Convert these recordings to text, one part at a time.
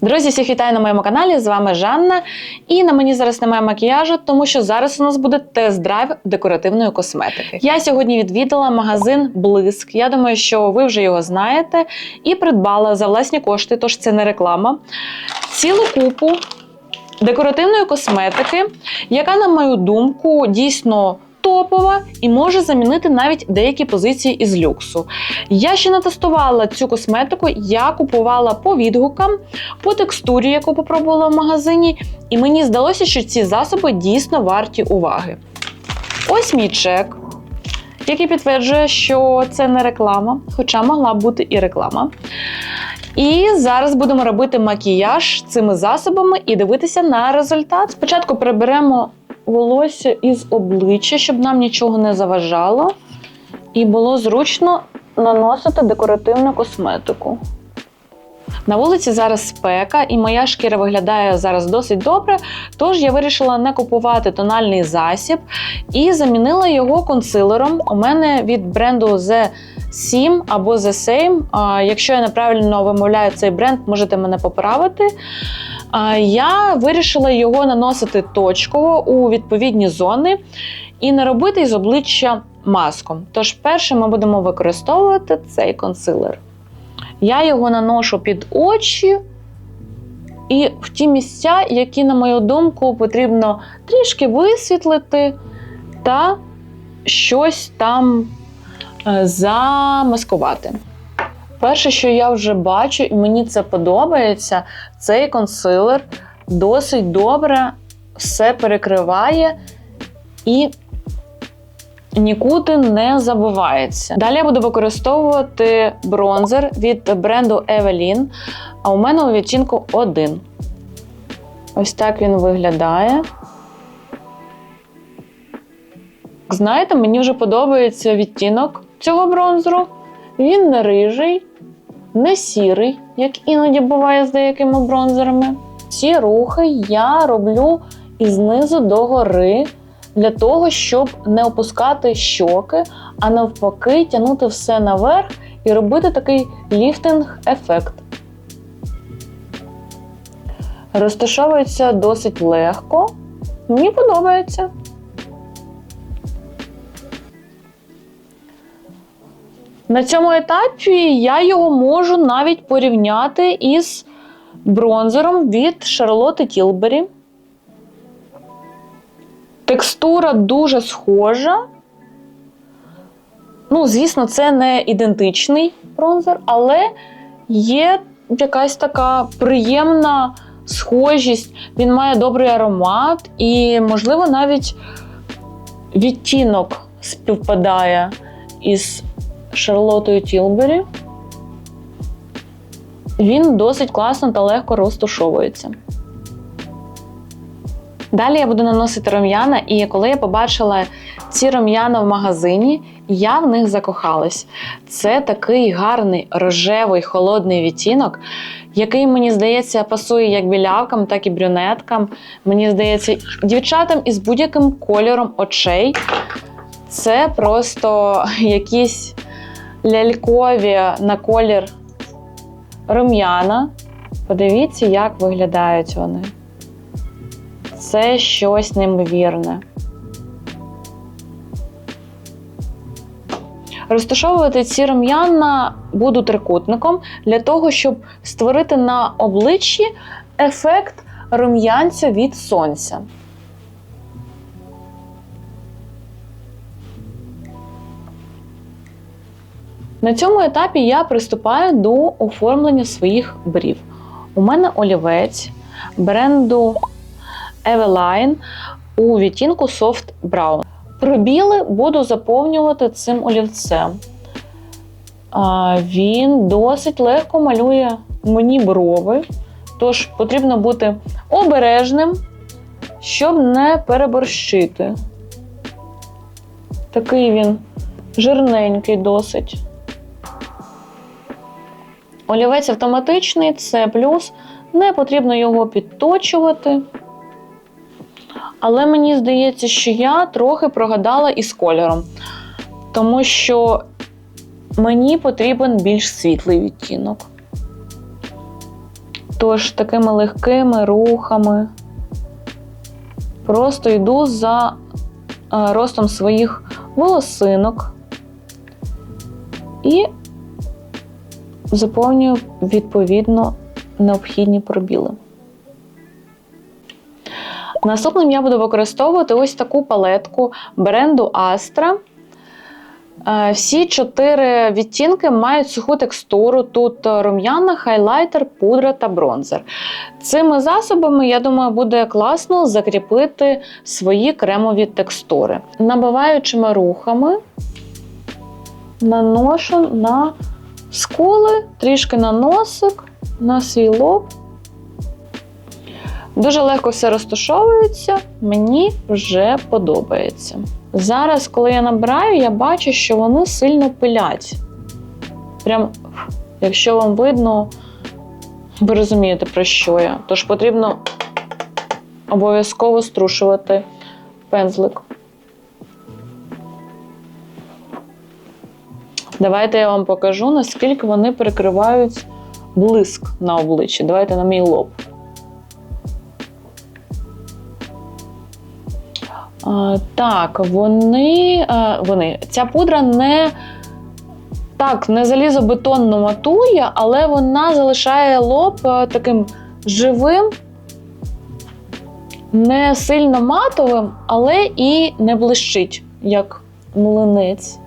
Друзі, всіх вітаю на моєму каналі. З вами Жанна. І на мені зараз немає макіяжу, тому що зараз у нас буде тест-драйв декоративної косметики. Я сьогодні відвідала магазин Блиск. Я думаю, що ви вже його знаєте, і придбала за власні кошти, тож це не реклама. Цілу купу декоративної косметики, яка, на мою думку, дійсно. Топова і може замінити навіть деякі позиції із люксу. Я ще не тестувала цю косметику, я купувала по відгукам, по текстурі, яку попробувала в магазині, і мені здалося, що ці засоби дійсно варті уваги. Ось мій чек, який підтверджує, що це не реклама, хоча могла бути і реклама. І зараз будемо робити макіяж цими засобами і дивитися на результат. Спочатку приберемо волосся із обличчя, щоб нам нічого не заважало, і було зручно наносити декоративну косметику. На вулиці зараз спека, і моя шкіра виглядає зараз досить добре. Тож я вирішила не купувати тональний засіб і замінила його консилером. У мене від бренду The 7 або The Same. Якщо я неправильно вимовляю цей бренд, можете мене поправити. Я вирішила його наносити точково у відповідні зони і не робити із обличчя маском. Тож, перше ми будемо використовувати цей консилер. Я його наношу під очі і в ті місця, які, на мою думку, потрібно трішки висвітлити та щось там е, замаскувати. Перше, що я вже бачу, і мені це подобається, цей консилер досить добре все перекриває і нікуди не забувається. Далі я буду використовувати бронзер від бренду Evelyn, а у мене у відтінку 1. Ось так він виглядає. Знаєте, мені вже подобається відтінок цього бронзеру. Він не рижий, не сірий, як іноді буває з деякими бронзерами. Ці рухи я роблю із знизу до гори для того, щоб не опускати щоки, а навпаки, тягнути все наверх і робити такий ліфтинг-ефект. Розташовується досить легко. Мені подобається. На цьому етапі я його можу навіть порівняти із бронзером від Шарлотти Тілбері. Текстура дуже схожа. Ну, звісно, це не ідентичний бронзер, але є якась така приємна схожість. Він має добрий аромат, і, можливо, навіть відтінок співпадає із Шарлотою Тілбері. Він досить класно та легко розтушовується. Далі я буду наносити рум'яна, і коли я побачила ці рум'яна в магазині, я в них закохалась. Це такий гарний рожевий холодний відтінок, який, мені здається, пасує як білявкам, так і брюнеткам. Мені здається, дівчатам із будь-яким кольором очей. Це просто якісь лялькові на колір рум'яна. Подивіться, як виглядають вони. Це щось неймовірне. Розташовувати ці рум'яна буду трикутником для того, щоб створити на обличчі ефект рум'янця від сонця. На цьому етапі я приступаю до оформлення своїх брів. У мене олівець бренду Eveline у відтінку Soft Brown. Пробіли буду заповнювати цим олівцем. Він досить легко малює мені брови, тож потрібно бути обережним, щоб не переборщити. Такий він жирненький досить. Олівець автоматичний, це плюс, не потрібно його підточувати. Але мені здається, що я трохи прогадала із кольором, тому що мені потрібен більш світлий відтінок. Тож такими легкими рухами просто йду за е, ростом своїх волосинок і заповнюю відповідно необхідні пробіли. Наступним я буду використовувати ось таку палетку бренду Astra. Е, Всі чотири відтінки мають суху текстуру. Тут рум'яна, хайлайтер, пудра та бронзер. Цими засобами, я думаю, буде класно закріпити свої кремові текстури. Набиваючими рухами наношу на скули, трішки на носик, на свій лоб. Дуже легко все розташовується, мені вже подобається. Зараз, коли я набираю, я бачу, що вони сильно пилять. Прям, якщо вам видно, ви розумієте, про що я. Тож потрібно обов'язково струшувати пензлик. Давайте я вам покажу, наскільки вони перекривають блиск на обличчі. Давайте на мій лоб. Так, вони, вони. Ця пудра не так, не залізобетонно матує, але вона залишає лоб таким живим, не сильно матовим, але і не блищить, як млинець.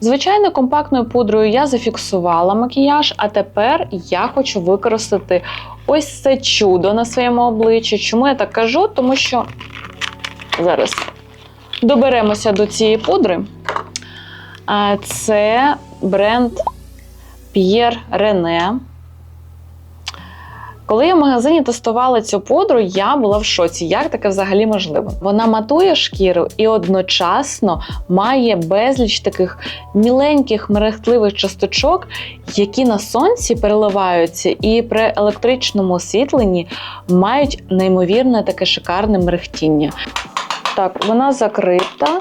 Звичайно, компактною пудрою я зафіксувала макіяж, а тепер я хочу використати ось це чудо на своєму обличчі. Чому я так кажу? Тому що зараз доберемося до цієї пудри. Це бренд Pierre René. Коли я в магазині тестувала цю пудру, я була в шоці. Як таке взагалі можливо? Вона матує шкіру і одночасно має безліч таких міленьких мерехтливих часточок, які на сонці переливаються, і при електричному освітленні мають неймовірне таке шикарне мерехтіння. Так, вона закрита.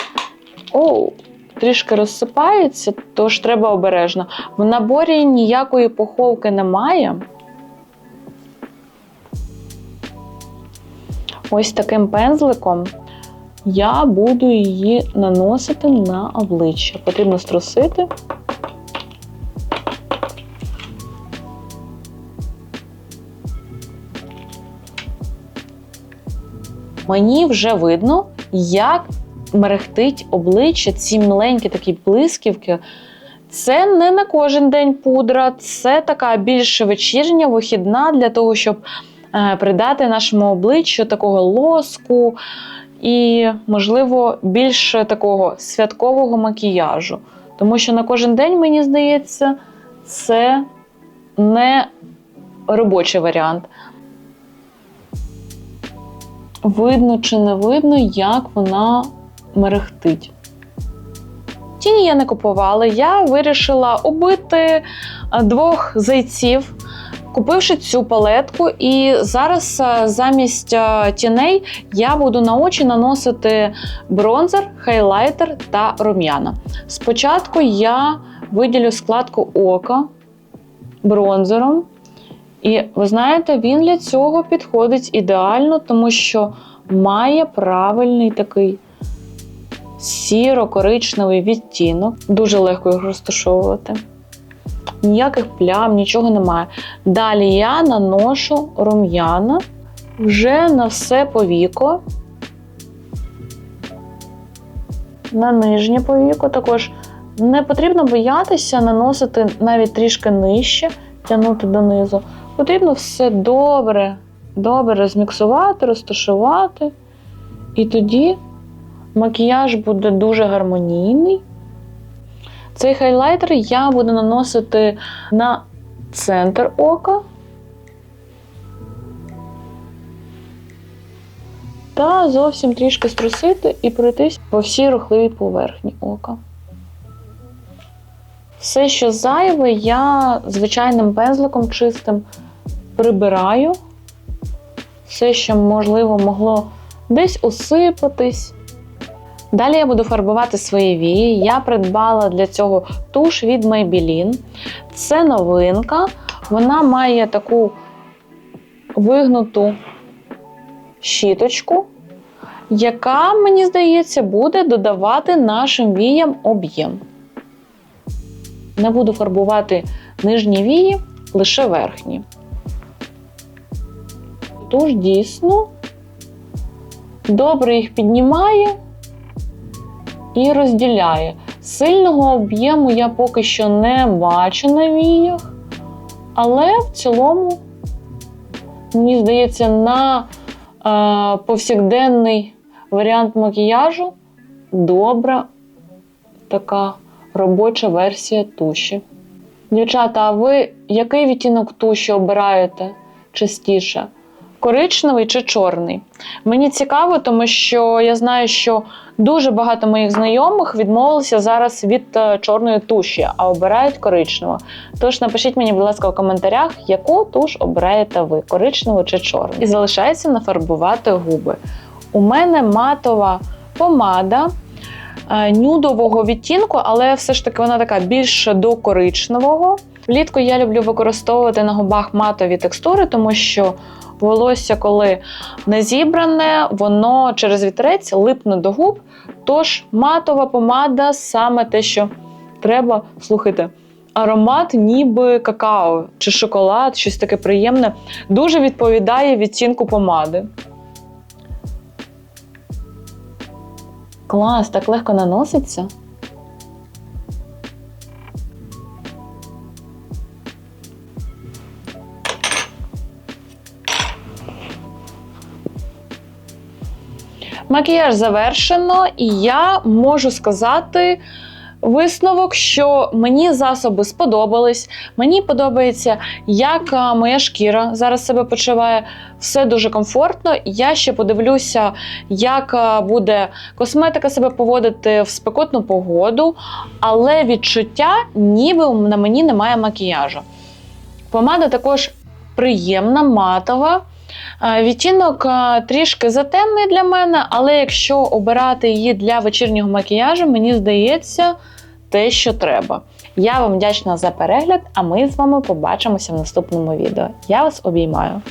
Оу, трішки розсипається, тож треба обережно. В наборі ніякої поховки немає. Ось таким пензликом я буду її наносити на обличчя. Потрібно струсити. Мені вже видно, як мерехтить обличчя, ці миленькі такі блисківки. Це не на кожен день пудра, це така більш вечірня, вихідна для того, щоб придати нашому обличчю такого лоску і, можливо, більш такого святкового макіяжу. Тому що на кожен день, мені здається, це не робочий варіант. Видно чи не видно, як вона мерехтить. Тіні я не купувала, я вирішила убити е, двох зайців, купивши цю палетку. І зараз е, замість е, тіней я буду на очі наносити бронзер, хайлайтер та рум'яна. Спочатку я виділю складку ока бронзером. І ви знаєте, він для цього підходить ідеально, тому що має правильний такий сіро-коричневий відтінок. Дуже легко його розташовувати. Ніяких плям, нічого немає. Далі я наношу рум'яна вже на все повіко. На нижнє повіко також не потрібно боятися наносити навіть трішки нижче, тягнути донизу. Потрібно все добре, добре розміксувати, розташувати. І тоді макіяж буде дуже гармонійний. Цей хайлайтер я буду наносити на центр ока. Та зовсім трішки струсити і пройтись по всій рухливій поверхні ока. Все, що зайве, я звичайним пензликом чистим прибираю. Все, що, можливо, могло десь усипатись. Далі я буду фарбувати свої вії. Я придбала для цього туш від Maybelline. Це новинка. Вона має таку вигнуту щіточку, яка, мені здається, буде додавати нашим віям об'єм. Не буду фарбувати нижні вії, лише верхні. Тож дійсно добре їх піднімає і розділяє. Сильного об'єму я поки що не бачу на віях, але в цілому, мені здається, на е, повсякденний варіант макіяжу добра така робоча версія туші. Дівчата, а ви який відтінок туші обираєте частіше? Коричневий чи чорний? Мені цікаво, тому що я знаю, що дуже багато моїх знайомих відмовилися зараз від е, чорної туші, а обирають коричневу. Тож напишіть мені, будь ласка, в коментарях, яку туш обираєте ви коричневу чи чорну. І залишається нафарбувати губи. У мене матова помада е, нюдового відтінку, але все ж таки вона така більш до коричневого. Влітку я люблю використовувати на губах матові текстури, тому що волосся, коли не зібране, воно через вітерець липне до губ. Тож матова помада саме те, що треба. Слухайте, аромат ніби какао чи шоколад, щось таке приємне, дуже відповідає відтінку помади. Клас, так легко наноситься. Макіяж завершено, і я можу сказати висновок, що мені засоби сподобались. Мені подобається, як моя шкіра зараз себе почуває. Все дуже комфортно. Я ще подивлюся, як буде косметика себе поводити в спекотну погоду, але відчуття, ніби на мені немає макіяжу. Помада також приємна, матова. Е, Відтінок е, трішки затемний для мене, але якщо обирати її для вечірнього макіяжу, мені здається, те, що треба. Я вам вдячна за перегляд, а ми з вами побачимося в наступному відео. Я вас обіймаю.